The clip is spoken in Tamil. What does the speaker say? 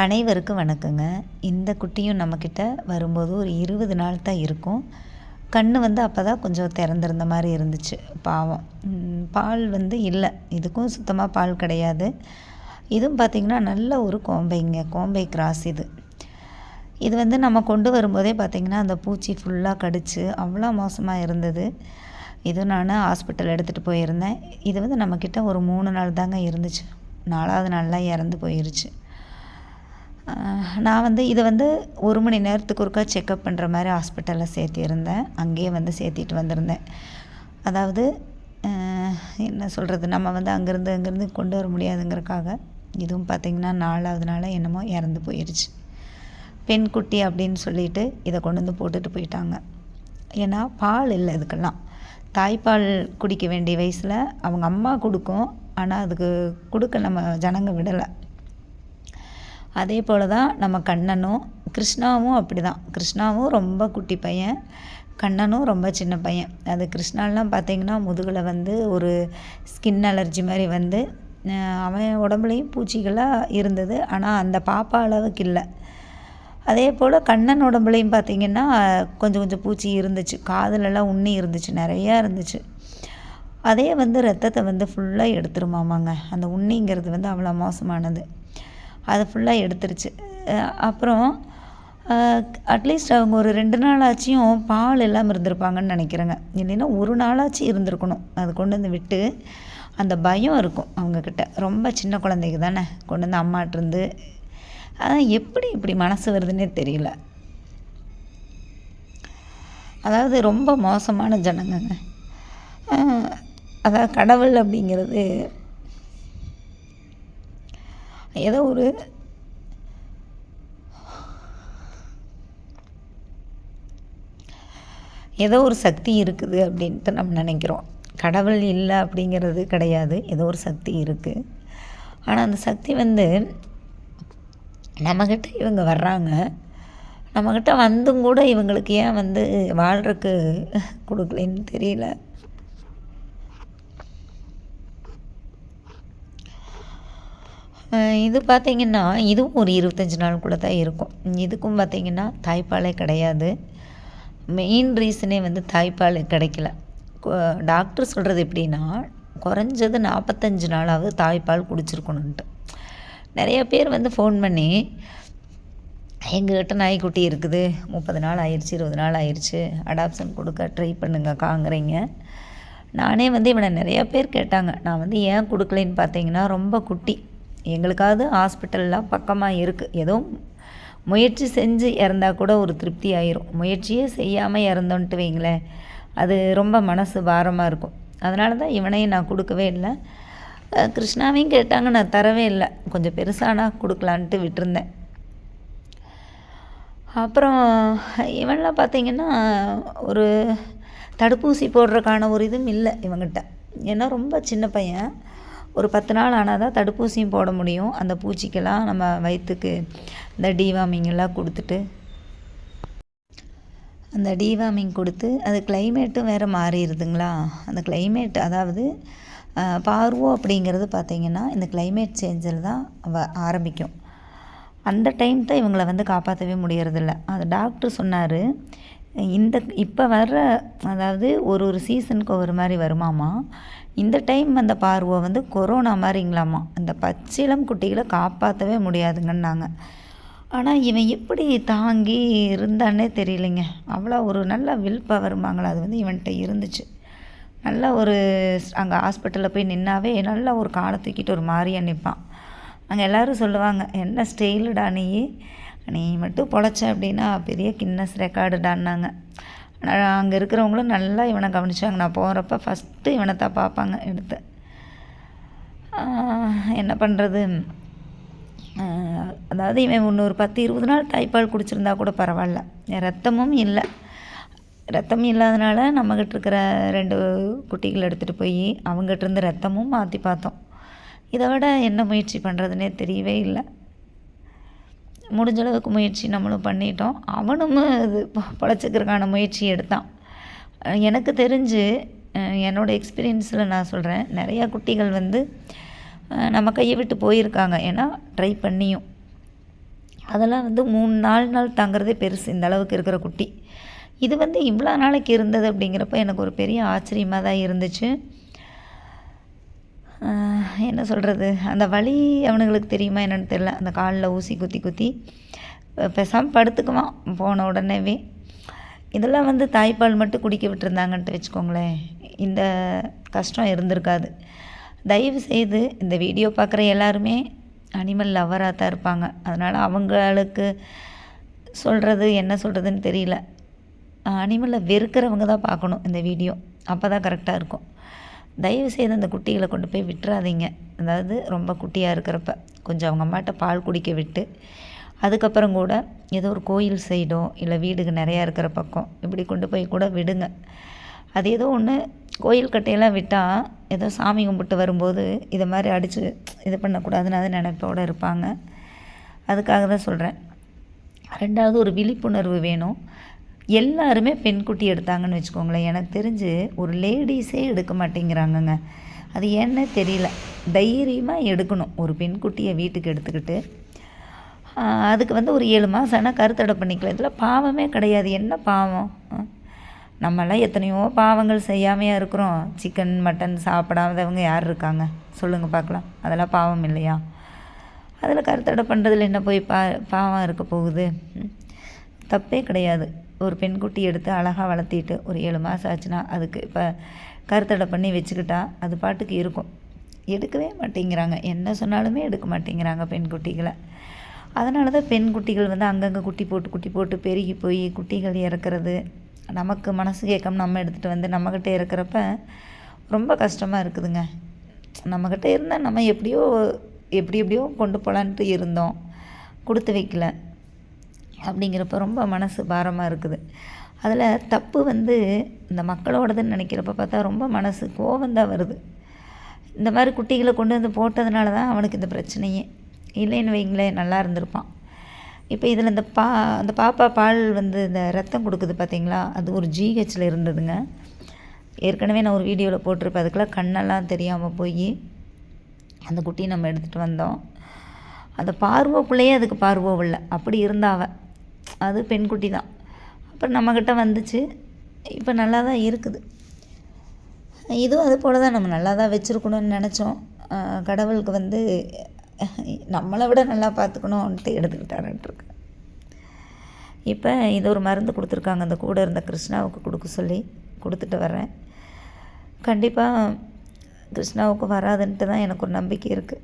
அனைவருக்கும் வணக்கங்க. இந்த குட்டியும் நம்மக்கிட்ட வரும்போது ஒரு இருபது நாள் தான் இருக்கும். கண் வந்து அப்போ தான் கொஞ்சம் திறந்திருந்த மாதிரி இருந்துச்சு பாவம். பால் வந்து இல்லை. இதுக்கும் சுத்தமாக பால் கிடையாது. இதுவும் பார்த்திங்கன்னா நல்ல ஒரு கோம்பைங்க. கோம்பை கிராஸ் இது. இது வந்து நம்ம கொண்டு வரும்போதே பார்த்திங்கன்னா அந்த பூச்சி ஃபுல்லாக கடிச்சு அவ்வளோ மோசமாக இருந்தது. இது நான் ஹாஸ்பிட்டல் எடுத்துகிட்டு போயிருந்தேன். இது வந்து நம்மக்கிட்ட ஒரு மூணு நாள் தாங்க இருந்துச்சு. நாலாவது நாள்லாம் இறந்து போயிருச்சு. நான் வந்து இதை வந்து ஒரு மணி நேரத்துக்கு ஒருக்கா செக்கப் பண்ணுற மாதிரி ஹாஸ்பிட்டலில் சேர்த்திருந்தேன். அங்கேயே வந்து சேர்த்திட்டு வந்திருந்தேன். அதாவது என்ன சொல்கிறது நம்ம வந்து அங்கேருந்து அங்கேருந்து கொண்டு வர முடியாதுங்கிறக்காக இதுவும் பார்த்திங்கன்னா நாலாவது நாளாக என்னமோ இறந்து போயிடுச்சு பெண் குட்டி அப்படின்னு சொல்லிட்டு இதை கொண்டு வந்து போட்டுட்டு போயிட்டாங்க. ஏன்னா பால் இல்லை இதுக்கெல்லாம். தாய்ப்பால் குடிக்க வேண்டிய வயசில் அவங்க அம்மா கொடுக்கும். ஆனால் அதுக்கு கொடுக்க நம்ம ஜனங்க விடலை. அதே போல் தான் நம்ம கண்ணனும் கிருஷ்ணாவும் அப்படி தான் கிருஷ்ணாவும் ரொம்ப குட்டி பையன் கண்ணனும் ரொம்ப சின்ன பையன். அது கிருஷ்ணாலாம் பார்த்திங்கன்னா முதுகில் வந்து ஒரு ஸ்கின் அலர்ஜி மாதிரி வந்து அவன் உடம்புலையும் பூச்சிகளாக இருந்தது. ஆனால் அந்த பாப்பா அளவுக்கு இல்லை. அதே போல் கண்ணன் உடம்புலையும் பார்த்திங்கன்னா கொஞ்சம் கொஞ்சம் பூச்சி இருந்துச்சு. காதுலலாம் உண்ணி இருந்துச்சு. நிறையா இருந்துச்சு. அதே வந்து ரத்தத்தை வந்து ஃபுல்லாக எடுத்துருமாமாங்க. அந்த உண்ணிங்கிறது வந்து அவ்வளோ மோசமானது. அதை ஃபுல்லாக எடுத்துருச்சு. அப்புறம் அட்லீஸ்ட் அவங்க ஒரு ரெண்டு நாளாச்சும் பால் இல்லாமல் இருந்திருப்பாங்கன்னு நினைக்கிறேங்க. இல்லைன்னா ஒரு நாளாச்சும் இருந்திருக்கணும். அது கொண்டு வந்து விட்டு அந்த பயம் இருக்கும் அவங்கக்கிட்ட ரொம்ப சின்ன குழந்தைக்கு தானே. கொண்டு வந்து அம்மாட்டிருந்து அதான் எப்படி இப்படி மனசு வருதுன்னே தெரியல. அதாவது ரொம்ப மோசமான ஜனங்கங்க. அதாவது கடவுள் அப்படிங்கிறது ஏதோ ஒரு ஏதோ ஒரு சக்தி இருக்குது அப்படின்ட்டு நம்ம நினைக்கிறோம். கடவுள் இல்லை அப்படிங்கிறது கிடையாது. ஏதோ ஒரு சக்தி இருக்குது ஆனால் அந்த சக்தி வந்து நம்மக்கிட்ட இவங்க வர்றாங்க. நம்மக்கிட்ட வந்தும் கூட இவங்களுக்கு ஏன் வந்து வாழ்கிறக்கு கொடுக்கலன்னு தெரியல. இது பார்த்திங்கன்னா இதுவும் ஒரு இருபத்தஞ்சி நாளுக்குள்ளே தான் இருக்கும். இதுக்கும் பார்த்திங்கன்னா தாய்ப்பாலே கிடையாது. மெயின் ரீசனே வந்து தாய்ப்பால் கிடைக்கல. டாக்டர் சொல்கிறது எப்படின்னா குறைஞ்சது நாற்பத்தஞ்சு நாளாவது தாய்ப்பால் குடிச்சிருக்கணுன்ட்டு நிறைய பேர் வந்து ஃபோன் பண்ணி எங்ககிட்ட நாய்க்குட்டி இருக்குது. முப்பது நாள் ஆயிடுச்சு இருபது நாள் ஆயிடுச்சு. அடாப்ஷன் கொடுக்க ட்ரை பண்ணுங்கக்காங்கிறீங்க நானே வந்து இவனை நிறையா பேர் கேட்டாங்க. நான் வந்து ஏன் கொடுக்கலைன்னு பார்த்தீங்கன்னா ரொம்ப குட்டி. எங்களுக்காவது ஹாஸ்பிட்டல்லாம் பக்கமாக இருக்குது ஏதோ முயற்சி செஞ்சு இறந்தால் கூட ஒரு திருப்தி ஆயிரும். முயற்சியே செய்யாமல் இறந்தோன்ட்டு வைங்களேன் அது ரொம்ப மனசு பாரமாக இருக்கும். அதனால தான் இவனையும் நான் கொடுக்கவே இல்லை. கிருஷ்ணாவையும் கேட்டாங்க நான் தரவே இல்லை. கொஞ்சம் பெருசானா கொடுக்கலான்ட்டு விட்டுருந்தேன். அப்புறம் இவன்லாம் பார்த்திங்கன்னா ஒரு தடுப்பூசி போடுறதுக்கான ஒரு இதுவும் இல்லை இவங்கிட்ட. ஏன்னா ரொம்ப சின்ன பையன். ஒரு பத்து நாள் ஆனால் தான் தடுப்பூசியும் போட முடியும். அந்த பூச்சிக்கெல்லாம் நம்ம வயிற்றுக்கு இந்த டிவாமிங்கெல்லாம் கொடுத்துட்டு அந்த டிவாமிங் கொடுத்து அது கிளைமேட்டும் வேறு மாறிடுதுங்களா? அந்த கிளைமேட் அதாவது பார்வோ அப்படிங்கிறது பார்த்திங்கன்னா இந்த கிளைமேட் சேஞ்சில் தான் வ ஆரம்பிக்கும். அந்த டைம் தான் இவங்களை வந்து காப்பாற்றவே முடியறதில்ல. அது டாக்டர் சொன்னார் இந்த இப்போ வர்ற அதாவது ஒரு ஒரு சீசனுக்கு ஒரு மாதிரி வருமாமா இந்த டைம் அந்த பார்வை வந்து கொரோனா மாதிரிங்களாமா அந்த பச்சிளம் குட்டிகளை காப்பாற்றவே முடியாதுங்கன்னாங்க. ஆனால் இவன் எப்படி தாங்கி இருந்தானே தெரியலைங்க. அவ்வளோ ஒரு நல்ல வில் பவருமாங்களா அது வந்து இவன்கிட்ட இருந்துச்சு. நல்ல ஒரு அங்கே ஹாஸ்பிட்டலில் போய் நின்னாவே நல்ல ஒரு காலை தூக்கிட்டு ஒரு மாதிரியாக நிற்பான் அங்கே எல்லோரும் சொல்லுவாங்க என்ன ஸ்டைலுடா நீ நீ மட்டும் பொழைச்ச அப்படின்னா பெரிய கின்னஸ் ரெக்கார்டுடான்னாங்க அங்கே இருக்கிறவங்களும் நல்லா இவனை கவனிச்சாங்க. நான் போகிறப்ப ஃபஸ்ட்டு இவனை தான் பார்ப்பாங்க எடுத்து. என்ன பண்ணுறது அதாவது இவன் இன்னொரு பத்து இருபது நாள் தாய்ப்பால் குடிச்சிருந்தா கூட பரவாயில்ல. ரத்தமும் இல்லை. ரத்தம் இல்லாதனால நம்மக்கிட்ட இருக்கிற ரெண்டு குட்டிகள் எடுத்துகிட்டு போய் அவங்ககிட்ட இருந்து ரத்தமும் மாற்றி பார்த்தோம். இதை விட என்ன முயற்சி பண்ணுறதுனே தெரியவே இல்லை. முடிஞ்ச அளவுக்கு முயற்சி நம்மளும் பண்ணிட்டோம். அவனும் இது பழச்சிக்கிறதுக்கான முயற்சி எடுத்தான். எனக்கு தெரிஞ்சு என்னோடய எக்ஸ்பீரியன்ஸில் நான் சொல்கிறேன் நிறையா குட்டிகள் வந்து நம்ம கையை விட்டு போயிருக்காங்க. ஏன்னா ட்ரை பண்ணியும். அதெல்லாம் வந்து மூணு நாலு நாள் தாங்கிறதே பெருசு இந்த அளவுக்கு இருக்கிற குட்டி. இது வந்து இவ்வளோ நாளைக்கு இருந்தது அப்படிங்கிறப்ப எனக்கு ஒரு பெரிய ஆச்சரியமாக தான் இருந்துச்சு. என்ன சொல்கிறது அந்த வழி அவனுங்களுக்கு தெரியுமா என்னன்னு தெரில அந்த காலில் ஊசி குத்தி குத்தி பேசாமல் படுத்துக்குவான் போன உடனேவே. இதெல்லாம் வந்து தாய்ப்பால் மட்டும் குடிக்க விட்டுருந்தாங்கன்ட்டு வச்சுக்கோங்களேன். இந்த கஷ்டம் இருந்திருக்காது. தயவு செய்து இந்த வீடியோ பார்க்குற எல்லாருமே அனிமல் லவராக தான் இருப்பாங்க. அதனால் அவங்களுக்கு சொல்கிறது என்ன சொல்கிறதுன்னு தெரியல. அனிமலை வெறுக்கிறவங்க தான் பார்க்கணும் இந்த வீடியோ. அப்போ தான் கரெக்டாக இருக்கும். தயவு செய்து அந்த குட்டிகளை கொண்டு போய் விட்டுறாதீங்க. அதாவது ரொம்ப குட்டியாக இருக்கிறப்ப கொஞ்சம் அவங்க அம்மாட்ட பால் குடிக்க விட்டு அதுக்கப்புறம் கூட ஏதோ ஒரு கோயில் சைடோ இல்லை வீடுக்கு நிறையா இருக்கிற பக்கம் இப்படி கொண்டு போய் கூட விடுங்க. அது ஏதோ ஒன்று கோயில் கட்டையெல்லாம் விட்டால் ஏதோ சாமி கும்பிட்டு வரும்போது இதை மாதிரி அடித்து இது பண்ணக்கூடாதுன்னு அது நினைப்போடு இருப்பாங்க. அதுக்காக தான் சொல்கிறேன் ரெண்டாவது ஒரு விழிப்புணர்வு வேணும். எல்லாருமே பெண் குட்டி எடுத்தாங்கன்னு வச்சுக்கோங்களேன். எனக்கு தெரிஞ்சு ஒரு லேடிஸே எடுக்க மாட்டேங்கிறாங்கங்க. அது ஏன்னே தெரியல. தைரியமாக எடுக்கணும். ஒரு பெண் குட்டியை வீட்டுக்கு எடுத்துக்கிட்டு அதுக்கு வந்து ஒரு ஏழு மாதம் ஆனால் கருத்தடை பண்ணிக்கலாம். இதில் பாவமே கிடையாது. என்ன பாவம்? நம்மளாம் எத்தனையோ பாவங்கள் செய்யாமையாக இருக்கிறோம். சிக்கன் மட்டன் சாப்பிடாதவங்க யார் இருக்காங்க? சொல்லுங்கள் பார்க்கலாம். அதெல்லாம் பாவம் இல்லையா? அதில் கருத்தடை பண்ணுறதுல என்ன போய் பா பாவம் இருக்க போகுது? தப்பே கிடையாது. ஒரு பெண்குட்டி எடுத்து அழகாக வளர்த்திட்டு ஒரு ஏழு மாதம் ஆச்சுன்னா அதுக்கு இப்போ கருத்தடை பண்ணி வச்சுக்கிட்டா அது பாட்டுக்கு இருக்கும். எடுக்கவே மாட்டேங்கிறாங்க. என்ன சொன்னாலுமே எடுக்க மாட்டேங்கிறாங்க பெண்குட்டிகளை. அதனால தான் பெண் குட்டிகள் வந்து அங்கங்கே குட்டி போட்டு குட்டி போட்டு பெருகி போய் குட்டிகள் இறக்குறது நமக்கு மனசு கேட்காம நம்ம எடுத்துகிட்டு வந்து நம்மக்கிட்ட இறக்குறப்ப ரொம்ப கஷ்டமாக இருக்குதுங்க. நம்மக்கிட்ட இருந்தால் நம்ம எப்படியோ எப்படி எப்படியோ கொண்டு போகலான்ட்டு இருந்தோம். கொடுத்து வைக்கல. அப்படிங்கிறப்ப ரொம்ப மனசு பாரமாக இருக்குது. அதில் தப்பு வந்து இந்த மக்களோடதுன்னு நினைக்கிறப்ப பார்த்தா ரொம்ப மனசு கோபந்தான் வருது. இந்த மாதிரி குட்டிகளை கொண்டு வந்து போட்டதுனால தான் அவனுக்கு இந்த பிரச்சனையே. இல்லைன்னு வைங்களேன் நல்லா இருந்திருப்பான். இப்போ இதில் இந்த பா அந்த பாப்பா பால் வந்து இந்த ரத்தம் கொடுக்குது பார்த்தீங்களா அது ஒரு ஜிஹெச்சில் இருந்ததுங்க. ஏற்கனவே நான் ஒரு வீடியோவில் போட்டிருப்பேன். அதுக்கெல்லாம் கண்ணெல்லாம் தெரியாமல் போய் அந்த குட்டியை நம்ம எடுத்துகிட்டு வந்தோம். அந்த பார்வோக்குள்ளேயே அதுக்கு பார்வோ இல்லை. அப்படி இருந்தா அது பெண்குட்டி தான். அப்புறம் நம்மக்கிட்ட வந்துச்சு. இப்போ நல்லா தான் இருக்குது. இதுவும் அது போல் தான் நம்ம நல்லா தான் வச்சுருக்கணும்னு நினச்சோம். கடவுளுக்கு வந்து நம்மளை விட நல்லா பார்த்துக்கணுன்ட்டு எடுத்துக்கிட்டாருன்ட்ருக்கு இப்போ இது ஒரு மருந்து கொடுத்துருக்காங்க. அந்த கூட இருந்த கிருஷ்ணாவுக்கு கொடுக்க சொல்லி கொடுத்துட்டு வரேன் கண்டிப்பாக கிருஷ்ணாவுக்கு வராதுன்ட்டு தான் எனக்கு ஒரு நம்பிக்கை இருக்குது